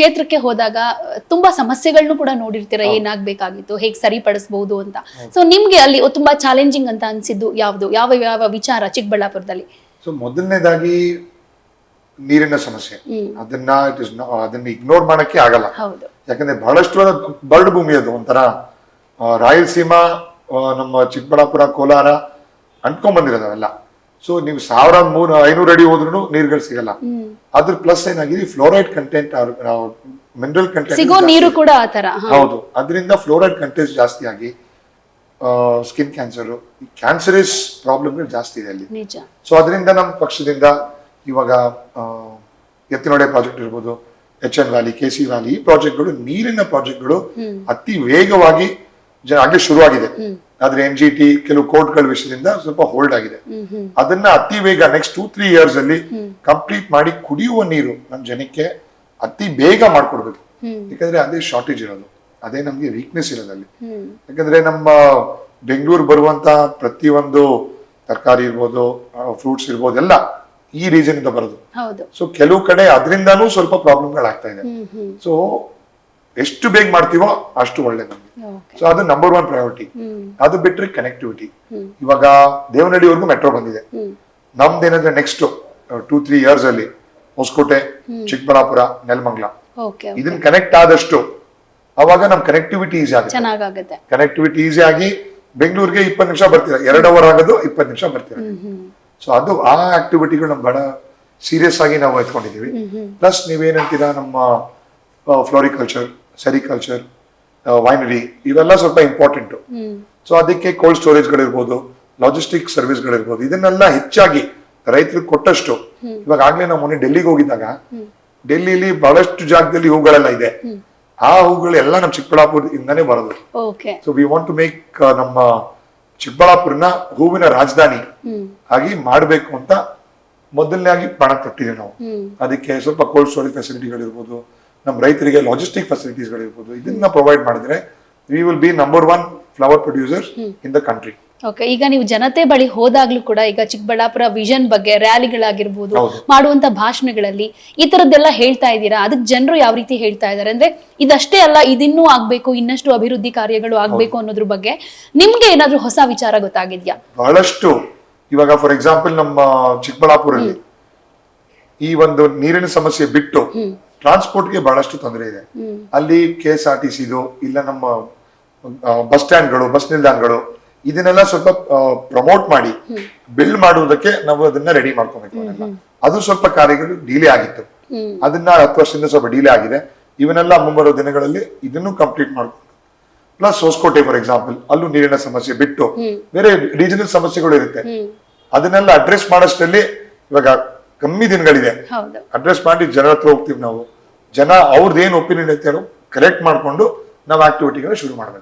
ಕ್ಷೇತ್ರಕ್ಕೆ ಹೋದಾಗ ತುಂಬಾ ಸಮಸ್ಯೆಗಳನ್ನು ಕೂಡ ನೋಡಿರ್ತೀರ ಏನಾಗಬೇಕಾಗಿತ್ತು ಹೇಗೆ ಸರಿಪಡಿಸಬಹುದು ಅಂತ. ಸೊ ನಿಮ್ಗೆ ಅಲ್ಲಿ ತುಂಬಾ ಚಾಲೆಂಜಿಂಗ್ ಅಂತ ಅನ್ಸಿದ್ದು ಯಾವ್ದು? ಯಾವ ಯಾವ ವಿಚಾರ ಚಿಕ್ಕಬಳ್ಳಾಪುರದಲ್ಲಿ? ಸೊ ಮೊದಲನೇದಾಗಿ ನೀರಿನ ಸಮಸ್ಯೆ. ಅದನ್ನ ಇಟ್ ಇಸ್ ಅದನ್ನ ಇಗ್ನೋರ್ ಮಾಡಕ್ಕೆ ಆಗಲ್ಲ. ಹೌದು. ಯಾಕಂದ್ರೆ ಬಹಳಷ್ಟು ಬರಡು ಭೂಮಿ ಅದು ಒಂಥರ ರಾಯಲ್ಸೀಮಾ ನಮ್ಮ ಚಿಕ್ಕಬಳ್ಳಾಪುರ ಕೋಲಾರ ಅಂಟ್ಕೊಂಡ್ ಬಂದಿರೋದು ಅವೆಲ್ಲ. ಸೊ ನೀವು ಸಾವಿರ ಮೂರು ಐನೂರು ಅಡಿ ಹೋದ್ರೂ ನೀರುಗಳು ಸಿಗಲ್ಲ. ಅದ್ರ ಪ್ಲಸ್ ಏನಾಗಿದೆ? ಫ್ಲೋರೈಡ್ ಕಂಟೆಂಟ್ ಮಿನರಲ್ ಸಿಗೋ ಕಂಟೆಂಟ್ ನೀರು ಕೂಡ. ಹೌದು. ಅದರಿಂದ ಫ್ಲೋರೈಡ್ ಕಂಟೆಂಟ್ ಜಾಸ್ತಿ ಆಗಿ ಸ್ಕಿನ್ ಕ್ಯಾನ್ಸರ್ ಕ್ಯಾನ್ಸರಸ್ ಪ್ರಾಬ್ಲಮ್ ಜಾಸ್ತಿ ಇದೆ ಅಲ್ಲಿ. ಸೊ ಅದರಿಂದ ನಮ್ಮ ಪಕ್ಷದಿಂದ ಇವಾಗ ಎತ್ತಿನೊಡೆ ಪ್ರಾಜೆಕ್ಟ್ ಇರ್ಬೋದು H N valley K C valley ಈ ಪ್ರಾಜೆಕ್ಟ್ಗಳು ನೀರಿನ ಪ್ರಾಜೆಕ್ಟ್ಗಳು ಅತಿ ವೇಗವಾಗಿ ಆಗಲೇ ಶುರುವಾಗಿದೆ. ಆದ್ರೆ ಎನ್ ಜಿ ಟಿ ಕೆಲವು ಕೋರ್ಟ್ಗಳ ವಿಷಯದಿಂದ ಸ್ವಲ್ಪ ಹೋಲ್ಡ್ ಆಗಿದೆ. ಅದನ್ನ ಅತಿ ವೇಗ ನೆಕ್ಸ್ಟ್ ಟೂ ತ್ರೀ ಇಯರ್ಸ್ ಅಲ್ಲಿ ಕಂಪ್ಲೀಟ್ ಮಾಡಿ ಕುಡಿಯುವ ನೀರು ನಮ್ಮ ಜನಕ್ಕೆ ಅತಿ ಬೇಗ ಮಾಡ್ಕೊಡ್ಬೇಕು. ಯಾಕಂದ್ರೆ ಅದೇ ಶಾರ್ಟೇಜ್ ಇರೋದು. ಅದೇ ನಮ್ಗೆ ವೀಕ್ನೆಸ್ ಇರೋದು ಅಲ್ಲಿ. ಯಾಕಂದ್ರೆ ನಮ್ಮ ಬೆಂಗಳೂರು ಬರುವಂತ ಪ್ರತಿಯೊಂದು ತರಕಾರಿ ಇರ್ಬೋದು ಫ್ರೂಟ್ಸ್ ಇರ್ಬೋದು ಎಲ್ಲ ಈ ರೀಸನ್ ಇಂದ ಬರೋದು. ಸೊ ಕೆಲವು ಕಡೆ ಅದರಿಂದಾನೂ ಸ್ವಲ್ಪ ಪ್ರಾಬ್ಲಮ್ಗಳಾಗ್ತಾ ಇದೆ. ಸೊ ಎಷ್ಟು ಬೇಗ ಮಾಡ್ತೀವೋ ಅಷ್ಟು ಒಳ್ಳೆ ನಮ್ಗೆ. ಸೊ ಅದು ನಂಬರ್ ಒನ್ ಪ್ರಯಾರಿಟಿ ಅದು ಬಿಟ್ರೆ ಕನೆಕ್ಟಿವಿಟಿ ಇವಾಗ ದೇವನಹಳ್ಳಿವರೆಗೂ ಮೆಟ್ರೋ ಬಂದಿದೆ. ನಮ್ದೇನಂದ್ರೆ ನೆಕ್ಸ್ಟ್ ಟೂ ತ್ರೀ ಇಯರ್ಸ್ ಅಲ್ಲಿ ಹೊಸಕೋಟೆ ಚಿಕ್ಕಬಳ್ಳಾಪುರ ನೆಲಮಂಗ್ಲ. ಇದನ್ನ ಕನೆಕ್ಟ್ ಆದಷ್ಟು ಅವಾಗ ನಮ್ ಕನೆಕ್ಟಿವಿಟಿ ಈಸಿ ಆಗುತ್ತೆ. ಕನೆಕ್ಟಿವಿಟಿ ಈಸಿ ಆಗಿ ಬೆಂಗಳೂರಿಗೆ ಇಪ್ಪತ್ತು ನಿಮಿಷ ಬರ್ತೀರಾ. ಎರಡ್ ಅವರ್ ಆಗೋದು ಇಪ್ಪತ್ ನಿಮಿಷ ಬರ್ತೀರಾ. ಸೊ ಅದು ಆ ಆಕ್ಟಿವಿಟಿಗಳು ನಮ್ ಬಹಳ ಸೀರಿಯಸ್ ಆಗಿ ನಾವು ಎತ್ಕೊಂಡಿದೀವಿ ಪ್ಲಸ್ ನೀವೇನಂತೀರಾ ನಮ್ಮ ಫ್ಲೋರಿಕಲ್ಚರ್ ಸೆರಿಕಲ್ಚರ್ ವೈನರಿ ಇವೆಲ್ಲ ಸ್ವಲ್ಪ ಇಂಪಾರ್ಟೆಂಟ್ ಸೊ ಅದಕ್ಕೆ ಕೋಲ್ಡ್ ಸ್ಟೋರೇಜ್ಗಳಿರ್ಬೋದು ಲಾಜಿಸ್ಟಿಕ್ ಸರ್ವಿಸ್ಗಳಿರ್ಬೋದು ಇದನ್ನೆಲ್ಲ ಹೆಚ್ಚಾಗಿ ರೈತರಿಗೆ ಕೊಟ್ಟಷ್ಟು ಇವಾಗ ಆಗ್ಲೇ ನಾವು ಮೊನ್ನೆ ಡೆಲ್ಲಿಗೆ ಹೋಗಿದ್ದಾಗ. ಡೆಲ್ಲಿಲಿ ಬಹಳಷ್ಟು ಜಾಗದಲ್ಲಿ ಹೂಗಳೆಲ್ಲ ಇದೆ. ಆ ಆ ಹೂಗಳೆಲ್ಲ ನಮ್ಮ ಚಿಕ್ಕಬಳ್ಳಾಪುರದಿಂದಾನೇ ಬರೋದು. So we want to make ನಮ್ಮ ಚಿಕ್ಕಬಳ್ಳಾಪುರನ ಹೂವಿನ ರಾಜಧಾನಿ ಆಗಿ ಮಾಡಬೇಕು ಅಂತ ಮೊದಲನೇ ಆಗಿ ಪಣ ತೊಟ್ಟಿದ್ದೀವಿ ನಾವು. ಅದಕ್ಕೆ ಸ್ವಲ್ಪ ಕೋಲ್ಡ್ ಸ್ಟೋರೇಜ್ ಫೆಸಿಲಿಟಿಗಳಿರ್ಬೋದು ನಮ್ಮ ರೈತರಿಗೆ ಲಾಜಿಸ್ಟಿಕ್ ಫೆಸಿಲಿಟೀಸ್ಗಳಿರ್ಬೋದು ಇದನ್ನ ಪ್ರೊವೈಡ್ ಮಾಡಿದ್ರೆ we will be number one flower producer in the country okay ಈಗ ನೀವು ಜನತೆ ಬಳಿ ಹೋದಾಗ್ಲೂ ಕೂಡ ಈಗ ಚಿಕ್ಕಬಳ್ಳಾಪುರ ವಿಷನ್ ಬಗ್ಗೆ ರ್ಯಾಲಿಗಳಾಗಿರ್ಬೋದು ಮಾಡುವಂತ ಭಾಷಣಗಳಲ್ಲಿ ಈ ತರದ್ದೆಲ್ಲ ಹೇಳ್ತಾ ಇದ್ದೀರಾ? ಅದಕ್ಕೆ ಜನರು ಯಾವ ರೀತಿ ಹೇಳ್ತಾ ಇದ್ದಾರೆ? ಅಂದ್ರೆ ಇದಷ್ಟೇ ಅಲ್ಲ ಇದಿನ್ನೂ ಆಗ್ಬೇಕು ಇನ್ನಷ್ಟು ಅಭಿವೃದ್ಧಿ ಕಾರ್ಯಗಳು ಆಗ್ಬೇಕು ಅನ್ನೋದ್ರ ಬಗ್ಗೆ ನಿಮ್ಗೆ ಏನಾದ್ರೂ ಹೊಸ ವಿಚಾರ ಗೊತ್ತಾಗಿದ್ಯಾ? ಬಹಳಷ್ಟು ಇವಾಗ ಫಾರ್ ಎಕ್ಸಾಂಪಲ್ ನಮ್ಮ ಚಿಕ್ಕಬಳ್ಳಾಪುರಲ್ಲಿ ಈ ಒಂದು ನೀರಿನ ಸಮಸ್ಯೆ ಬಿಟ್ಟು ಟ್ರಾನ್ಸ್ಪೋರ್ಟ್ಗೆ ಬಹಳಷ್ಟು ತೊಂದರೆ ಇದೆ. ಅಲ್ಲಿ ಕೆ ಎಸ್ ಆರ್ ಟಿ ಸಿದು ಇಲ್ಲ ನಮ್ಮ ಬಸ್ ಸ್ಟ್ಯಾಂಡ್ಗಳು ಬಸ್ ನಿಲ್ದಾಣಗಳು ಇದನ್ನೆಲ್ಲ ಸ್ವಲ್ಪ ಪ್ರಮೋಟ್ ಮಾಡಿ ಬಿಲ್ಡ್ ಮಾಡುವುದಕ್ಕೆ ನಾವು ಅದನ್ನ ರೆಡಿ ಮಾಡ್ಕೋಬೇಕು ಅದು ಸ್ವಲ್ಪ ಕಾರ್ಯಗಳು ಡಿಲೇ ಆಗಿತ್ತು. ಅದನ್ನ ಹತ್ತು ವರ್ಷದಿಂದ ಸ್ವಲ್ಪ ಡಿಲೇ ಆಗಿದೆ. ಇವನ್ನೆಲ್ಲ ಮುಂಬರುವ ದಿನಗಳಲ್ಲಿ ಇದನ್ನು ಕಂಪ್ಲೀಟ್ ಮಾಡ್ಕೊಂಡು ಪ್ಲಸ್ ಹೊಸಕೋಟೆ ಫಾರ್ ಎಕ್ಸಾಂಪಲ್ ಅಲ್ಲೂ ನೀರಿನ ಸಮಸ್ಯೆ ಬಿಟ್ಟು ಬೇರೆ ರೀಜನಲ್ ಸಮಸ್ಯೆಗಳು ಇರುತ್ತೆ. ಅದನ್ನೆಲ್ಲ ಅಡ್ರೆಸ್ ಮಾಡೋಷ್ಟರಲ್ಲಿ ಇವಾಗ ಕಮ್ಮಿ ದಿನಗಳಿದೆ. ಅಡ್ರೆಸ್ ಮಾಡಿ ಜನ ಹತ್ರ ಹೋಗ್ತೀವಿ ನಾವು. ಜನ ಅವ್ರದ್ದು ಏನು ಒಪಿನಿಯನ್ ಐತೆ ಕರೆಕ್ಟ್ ಮಾಡ್ಕೊಂಡು ನಾವು ಆಕ್ಟಿವಿಟಿಗಳನ್ನ ಶುರು ಮಾಡಬೇಕು.